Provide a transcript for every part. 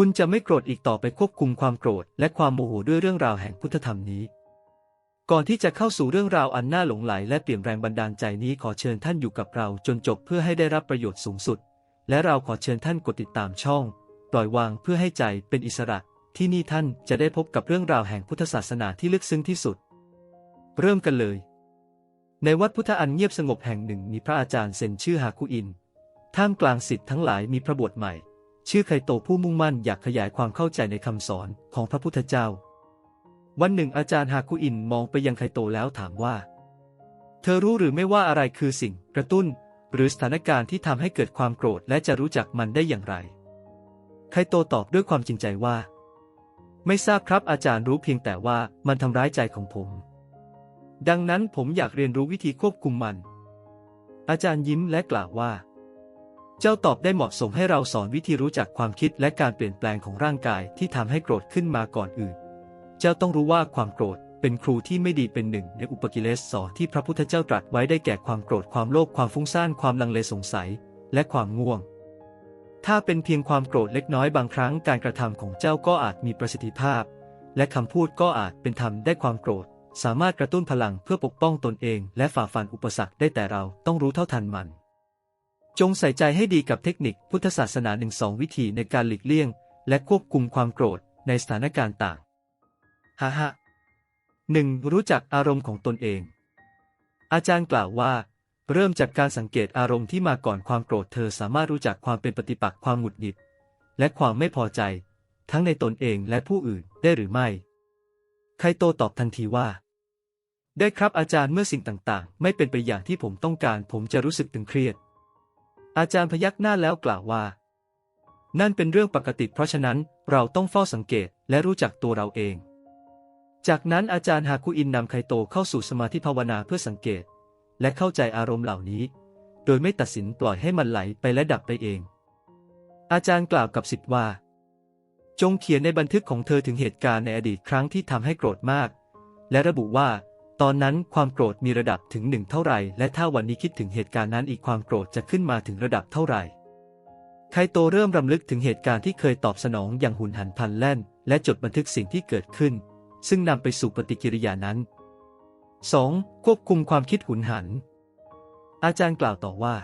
คุณจะไม่โกรธอีกต่อไปควบคุมความโกรธและความโมโหด้วยเรื่องราวแห่งพุทธธรรมนี้ ก่อนที่จะเข้าสู่เรื่องราวอันน่าหลงไหลและเปลี่ยนแรงบันดาลใจนี้ขอเชิญท่านอยู่กับเราจนจบเพื่อให้ได้รับประโยชน์สูงสุด และเราขอเชิญท่านกดติดตามช่อง ปล่อยวางเพื่อให้ใจเป็นอิสระ ที่นี่ท่านจะได้พบกับเรื่องราวแห่งพุทธศาสนาที่ลึกซึ้งที่สุด เริ่มกันเลย ในวัดพุทธอันเงียบสงบแห่งหนึ่งมีพระอาจารย์เซนชื่อฮาคุอิน ท่ามกลางสิทธิ์ทั้งหลายมีพระบวชใหม่ ชื่อไคโตผู้มุ่งมั่นอยากขยายความเข้าใจในคำสอนของพระพุทธเจ้า วันหนึ่งอาจารย์ฮาคุอินมองไปยังไคโตแล้วถามว่า เธอรู้หรือไม่ว่าอะไรคือสิ่งกระตุ้น หรือสถานการณ์ที่ทำให้เกิดความโกรธและจะรู้จักมันได้อย่างไร ไคโตตอบด้วยความจริงใจว่า ไม่ทราบครับอาจารย์รู้เพียงแต่ว่ามันทำร้ายใจของผม ดังนั้นผมอยากเรียนรู้วิธีควบคุมมัน อาจารย์ยิ้มและกล่าวว่า เจ้าตอบได้เหมาะสมให้เราสอนวิธีรู้จักความคิดและการเปลี่ยนแปลงของร่างกายที่ทำให้โกรธขึ้นมาก่อนอื่น เจ้าต้องรู้ว่าความโกรธเป็นครูที่ไม่ดีเป็นหนึ่ง ในอุปกิเลสสอที่พระพุทธเจ้าตรัสไว้ได้แก่ความโกรธความโลภความฟุ้งซ่านความลังเลสงสัย และความง่วง ถ้าเป็นเพียงความโกรธเล็กน้อยบางครั้งการกระทำของเจ้าก็อาจมีประสิทธิภาพ และคำพูดก็อาจเป็นธรรมได้ความโกรธ สามารถกระตุ้นพลังเพื่อปกป้องตนเอง และฝ่าฟันอุปสรรคได้แต่เราต้องรู้เท่าทันมัน จงใส่ใจให้ดีกับเทคนิคพุทธศาสนาหนึ่งสองวิธีในการหลีกเลี่ยง และควบคุมความโกรธในสถานการณ์ต่างฮ่าฮ่าหนึ่งรู้จักอารมณ์ของตนเอง อาจารย์กล่าวว่า เริ่มจากการสังเกตอารมณ์ที่มาก่อนความโกรธเธอสามารถรู้จักความเป็นปฏิปักษ์ความหงุดหงิด และความไม่พอใจ ทั้งในตนเองและผู้อื่นได้หรือไม่ ไคโตตอบทันทีว่า ได้ครับอาจารย์เมื่อสิ่งต่างๆ ไม่เป็นไปอย่างที่ผมต้องการ ผมจะรู้สึกตึงเครียด อาจารย์พยักหน้าแล้วกล่าวว่า นั่นเป็นเรื่องปกติเพราะฉะนั้นเราต้องเฝ้าสังเกตและรู้จักตัวเราเอง จากนั้นอาจารย์ฮาคุอินนำไคโตเข้าสู่สมาธิภาวนาเพื่อสังเกต และเข้าใจอารมณ์เหล่านี้ โดยไม่ตัดสินปล่อยให้มันไหลไปและดับไปเอง อาจารย์กล่าวกับสิทธิ์ว่า จงเขียนในบันทึกของเธอถึงเหตุการณ์ในอดีตครั้งที่ทำให้โกรธมาก และระบุว่า ตอนนั้นความโกรธมีระดับถึงหนึ่งเท่าไหร่ และถ้าวันนี้คิดถึงเหตุการณ์นั้นอีกความโกรธจะขึ้นมาถึงระดับเท่าไหร่ไคโตเริ่มรำลึกถึงเหตุการณ์ที่เคยตอบสนองอย่างหุนหันพลันแล่น และจดบันทึกสิ่งที่เกิดขึ้น ซึ่งนำไปสู่ปฏิกิริยานั้น 2. ควบคุมความคิดหุนหัน อาจารย์กล่าวต่อว่า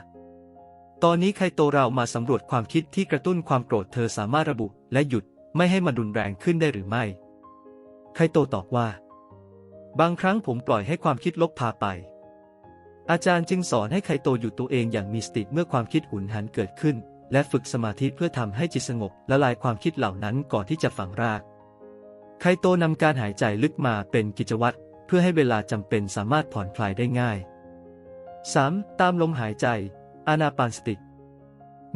ตอนนี้ไคโตเรามาสำรวจความคิดที่กระตุ้นความโกรธเธอสามารถระบุ และหยุดไม่ให้มันรุนแรงขึ้นได้หรือไม่ไคโตตอบว่า บางครั้งผมปล่อยให้ความคิดลบพาไป อาจารย์จึงสอนให้ไคโตอยู่ตัวเองอย่างมีสติเมื่อความคิดหุนหันเกิดขึ้น และฝึกสมาธิเพื่อทำให้จิตสงบละลายความคิดเหล่านั้นก่อนที่จะฝังราก ไคโตนำการหายใจลึกมาเป็นกิจวัตรเพื่อให้เวลาจำเป็นสามารถผ่อนคลายได้ง่าย 3. ตามลมหายใจ อานาปานสติ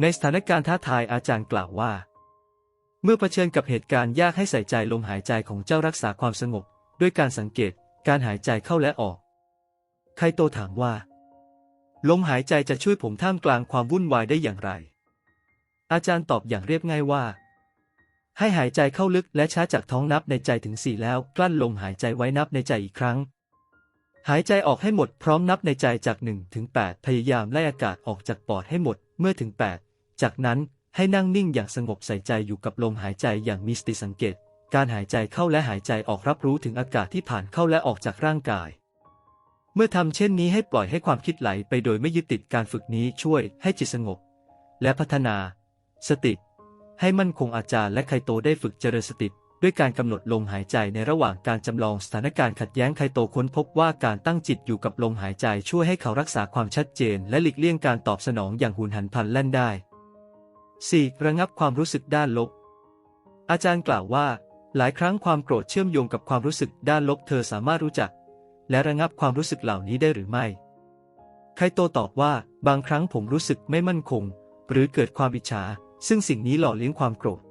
ในสถานการณ์ท้าทายอาจารย์กล่าวว่า เมื่อเผชิญกับเหตุการณ์ยากให้ใส่ใจลมหายใจของเจ้ารักษาความสงบ ด้วยการสังเกต การหายใจเข้าและออก ไคโตถามว่า ลมหายใจจะช่วยผมท่ามกลางความวุ่นวายได้อย่างไร อาจารย์ตอบอย่างเรียบง่ายว่า ให้หายใจเข้าลึกและช้าจากท้องนับในใจถึงสี่แล้ว กลั้นลมหายใจไว้นับในใจอีกครั้ง หายใจออกให้หมดพร้อมนับในใจจาก1ถึง8พยายามไล่อากาศออกจากปอดให้หมดเมื่อถึง 8 จากนั้นให้นั่งนิ่งอย่างสงบใส่ใจอยู่กับลมหายใจอย่างมีสติสังเกต การหายใจเข้าและหายใจออกรับรู้ถึงอากาศที่ผ่านเข้าและออกจากร่างกาย เมื่อทำเช่นนี้ให้ปล่อยให้ความคิดไหลไปโดยไม่ยึดติดการฝึกนี้ช่วยให้จิตสงบ และพัฒนา สติ ให้มั่นคงอาจารย์และไคโตได้ฝึกเจริญสติด้วยการกำหนดลมหายใจในระหว่างการจำลองสถานการณ์ขัดแย้งไคโตค้นพบว่าการตั้งจิตอยู่กับลมหายใจช่วยให้เขารักษาความชัดเจน และหลีกเลี่ยงการตอบสนองอย่างหุนหันพลันแล่นได้ 4. ระงับความรู้สึกด้านลบ อาจารย์กล่าวว่า หลายครั้งความโกรธเชื่อมโยงกับความรู้สึกด้านลบเธอสามารถรู้จัก และระงับความรู้สึกเหล่านี้ได้หรือไม่ ไคโตตอบว่า บางครั้งผมรู้สึกไม่มั่นคง หรือเกิดความอิจฉา ซึ่งสิ่งนี้หล่อเลี้ยงความโกรธ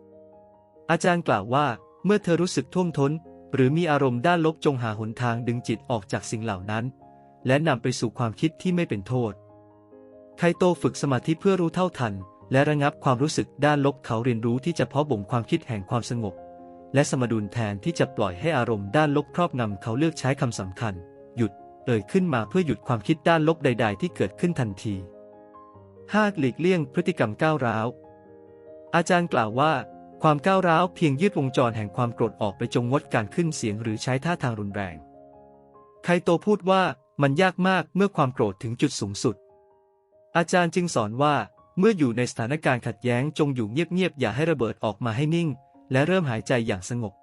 อาจารย์กล่าวว่า เมื่อเธอรู้สึกท่วมท้น หรือมีอารมณ์ด้านลบจงหาหนทางดึงจิตออกจากสิ่งเหล่านั้น และนำไปสู่ความคิดที่ไม่เป็นโทษ ไคโตฝึกสมาธิเพื่อรู้เท่าทัน และระงับความรู้สึกด้านลบเขาเรียนรู้ที่จะเพาะบ่มความคิดแห่งความสงบ และสมดุลแทนที่จะปล่อยให้อารมณ์ด้านลบครอบงำเขาเลือกใช้คำสำคัญ หยุดเอ่ยขึ้นมาเพื่อหยุดความคิดด้านลบใด ๆ ที่เกิดขึ้นทันที 5. หลีกเลี่ยงพฤติกรรมก้าวร้าว อาจารย์กล่าวว่า ความก้าวร้าวเพียงยืดวงจรแห่งความโกรธออกไปจงงดการขึ้นเสียงหรือใช้ท่าทางรุนแรง ไคโตพูดว่ามันยากมากเมื่อความโกรธถึงจุดสูงสุด อาจารย์จึงสอนว่า เมื่ออยู่ในสถานการณ์ขัดแย้งจงอยู่เงียบๆอย่าให้ระเบิดออกมาให้นิ่ง และเริ่มหายใจอย่างสงบ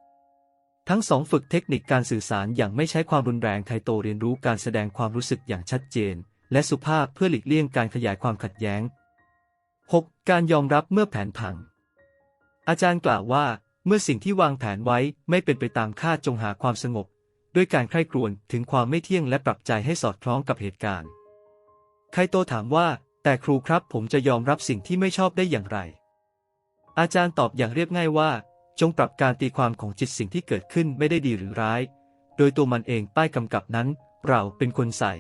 ทั้งสองฝึกเทคนิคการสื่อสารอย่างไม่ใช้ความรุนแรงไคโตเรียนรู้การแสดงความรู้สึกอย่างชัดเจน และสุภาพเพื่อหลีกเลี่ยงการขยายความขัดแย้ง 6. การยอมรับเมื่อแผนพัง อาจารย์กล่าวว่า เมื่อสิ่งที่วางแผนไว้ไม่เป็นไปตามคาดจงหาความสงบ ด้วยการใคร่ครวญถึงความไม่เที่ยงและปรับใจให้สอดคล้องกับเหตุการณ์ ไคโตถามว่า แต่ครูครับผมจะยอมรับสิ่งที่ไม่ชอบได้อย่างไร อาจารย์ตอบอย่างเรียบง่ายว่า จงปรับการตีความของจิตสิ่งที่เกิดขึ้นไม่ได้ดีหรือร้าย โดยตัวมันเองป้ายกำกับนั้น เราเป็นคนใส่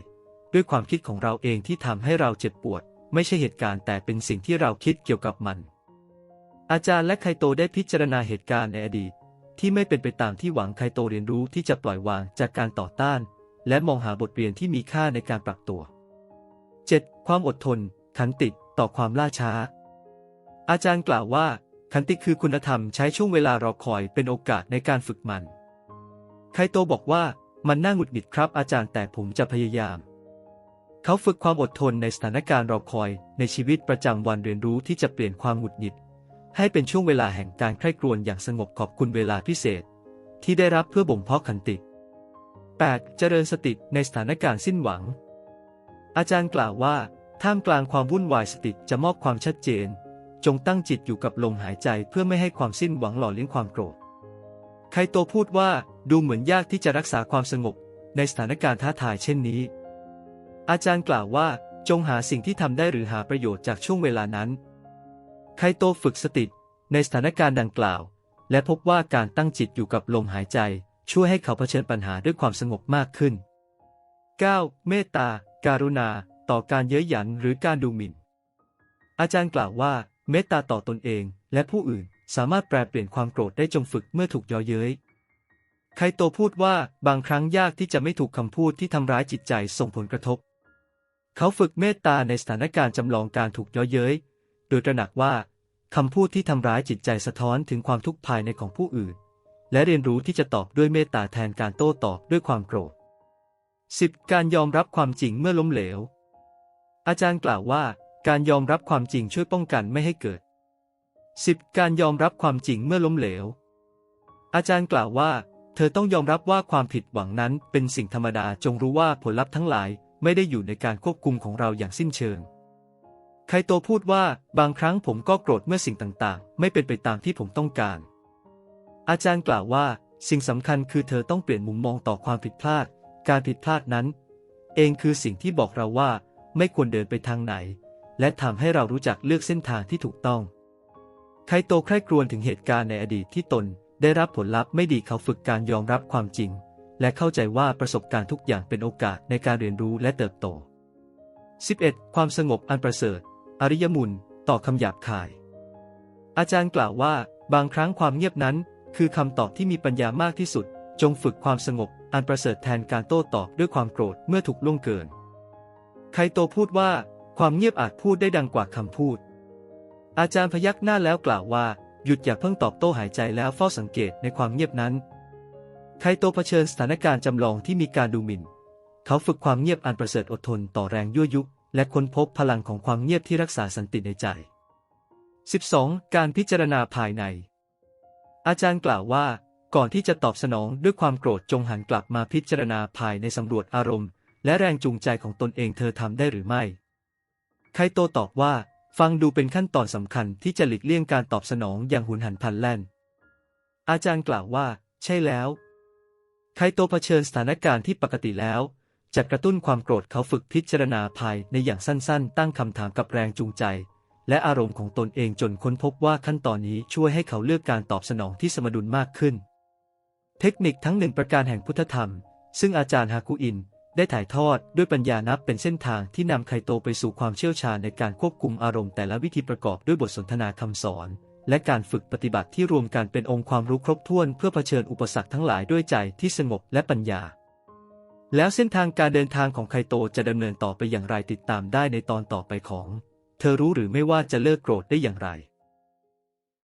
ด้วยความคิดของเราเองที่ทำให้เราเจ็บปวด ไม่ใช่เหตุการณ์แต่เป็นสิ่งที่เราคิดเกี่ยวกับมัน อาจารย์และไคโตได้พิจารณาเหตุการณ์ในอดีต ที่ไม่เป็นไปตามที่หวังไคโตเรียนรู้ที่จะปล่อยวางจากการต่อต้าน และมองหาบทเรียนที่มีค่าในการปรับตัว 7. ความอดทนขันติต่อความล่าช้า อาจารย์กล่าวว่า ขันติคือคุณธรรมใช้ช่วงเวลารอคอยเป็นโอกาสในการฝึกมัน ไคโตบอกว่ามันน่าหงุดหงิดครับอาจารย์แต่ผมจะพยายาม เขาฝึกความอดทนในสถานการณ์รอคอยในชีวิตประจำวันเรียนรู้ที่จะเปลี่ยนความหงุดหงิด ให้เป็นช่วงเวลาแห่งการใคร่ครวญอย่างสงบขอบคุณเวลาพิเศษ ที่ได้รับเพื่อบ่มเพาะขันติ 8. เจริญสติในสถานการณ์สิ้นหวัง อาจารย์กล่าวว่า ท่ามกลางความวุ่นวายสติจะมอบความชัดเจน จงตั้งจิตอยู่กับลมหายใจเพื่อไม่ให้ความสิ้นหวังหล่อเลี้ยงความโกรธ ไคโตพูดว่าดูเหมือนยากที่จะรักษาความสงบในสถานการณ์ท้าทายเช่นนี้ อาจารย์กล่าวว่าจงหาสิ่งที่ทำได้หรือหาประโยชน์จากช่วงเวลานั้น ไคโตฝึกสติในสถานการณ์ดังกล่าว และพบว่าการตั้งจิตอยู่กับลมหายใจ ช่วยให้เขาเผชิญปัญหาด้วยความสงบมากขึ้น 9. เมตตาการุณา ต่อการเย้ยหยันหรือการดูหมิ่น อาจารย์กล่าวว่า เมตตาต่อตนเองและผู้อื่น สามารถแปลเปลี่ยนความโกรธได้จงฝึกเมื่อถูกย่อเย้ยไคโตพูดว่าบางครั้งยากที่จะไม่ถูกคำพูดที่ทำร้ายจิตใจส่งผลกระทบ เขาฝึกเมตตาในสถานการณ์จำลองการถูกย่อเย้ย โดยตระหนักว่าคำพูดที่ทำร้ายจิตใจสะท้อนถึงความทุกข์ภายในของผู้อื่น และเรียนรู้ที่จะตอบด้วยเมตตาแทนการโต้ตอบด้วยความโกรธ 10. การยอมรับความจริงเมื่อล้มเหลว อาจารย์กล่าวว่า การยอมรับความจริงช่วยป้องกันไม่ให้เกิด 10. การยอมรับความจริงเมื่อล้มเหลว อาจารย์กล่าวว่า เธอต้องยอมรับว่าความผิดหวังนั้นเป็นสิ่งธรรมดาจงรู้ว่าผลลัพธ์ทั้งหลายไม่ได้อยู่ในการควบคุมของเราอย่างสิ้นเชิง ไคโตพูดว่าบางครั้งผมก็โกรธเมื่อสิ่งต่างๆ ไม่เป็นไปตามที่ผมต้องการ อาจารย์กล่าวว่าสิ่งสำคัญคือเธอต้องเปลี่ยนมุมมองต่อความผิดพลาด การผิดพลาดนั้น เองคือสิ่งที่บอกเราว่า ไม่ควรเดินไปทางไหน และทำให้เรารู้จักเลือกเส้นทางที่ถูกต้อง ไคโตใคร่ครวญถึงเหตุการณ์ในอดีตที่ตน ได้รับผลลัพธ์ไม่ดีเขาฝึกการยอมรับความจริง และเข้าใจว่าประสบการณ์ทุกอย่างเป็นโอกาสในการเรียนรู้และเติบโต 11. ความสงบอันประเสริฐ อริยมุลต่อคำหยาบคาย อาจารย์กล่าวว่า บางครั้งความเงียบนั้น คือคำตอบที่มีปัญญามากที่สุด จงฝึกความสงบอันประเสริฐแทนการโต้ตอบด้วยความโกรธเมื่อถูกล่วงเกิน ไคโตพูดว่า ความเงียบอาจพูดได้ดังกว่าคำพูด อาจารย์พยักหน้าแล้วกล่าวว่า หยุดอย่าเพิ่งตอบโต้หายใจแล้วเฝ้าสังเกตในความเงียบนั้น ไคโตเผชิญสถานการณ์จำลองที่มีการดูหมิ่น เขาฝึกความเงียบอันประเสริฐอดทนต่อแรงยั่วยุ และค้นพบพลังของความเงียบที่รักษาสันติในใจ 12. การพิจารณาภายใน อาจารย์กล่าวว่า ก่อนที่จะตอบสนองด้วยความโกรธจงหันกลับมาพิจารณาภายในสำรวจอารมณ์ และแรงจูงใจของตนเองเธอทำได้หรือไม่ ไคโตตอบว่า ฟังดูเป็นขั้นตอนสำคัญที่จะหลีกเลี่ยงการตอบสนองอย่างหุนหันพลันแล่น อาจารย์กล่าวว่า ใช่แล้ว ไคโตเผชิญสถานการณ์ที่ปกติแล้วจะกระตุ้นความโกรธเขาฝึกพิจารณาภายในอย่างสั้นๆ ตั้งคำถามกับแรงจูงใจ และอารมณ์ของตนเองจนค้นพบว่าขั้นตอนนี้ช่วยให้เขาเลือกการตอบสนองที่สมดุลมากขึ้น เทคนิคทั้งหนึ่งประการแห่งพุทธธรรม ซึ่งอาจารย์ฮากุอิน ได้ถ่ายทอดด้วยปัญญานับเป็นเส้นทางที่นำไคโตไปสู่ความเชี่ยวชาญในการควบคุมอารมณ์แต่ละวิธีประกอบด้วยบทสนทนาคำสอน และการฝึกปฏิบัติที่รวมกันเป็นองค์ความรู้ครบถ้วนเพื่อเผชิญอุปสรรคทั้งหลายด้วยใจที่สงบและปัญญา แล้วเส้นทางการเดินทางของไคโตจะดำเนินต่อไปอย่างไรติดตามได้ในตอนต่อไปของ เธอรู้หรือไม่ว่าจะเลิกโกรธได้อย่างไร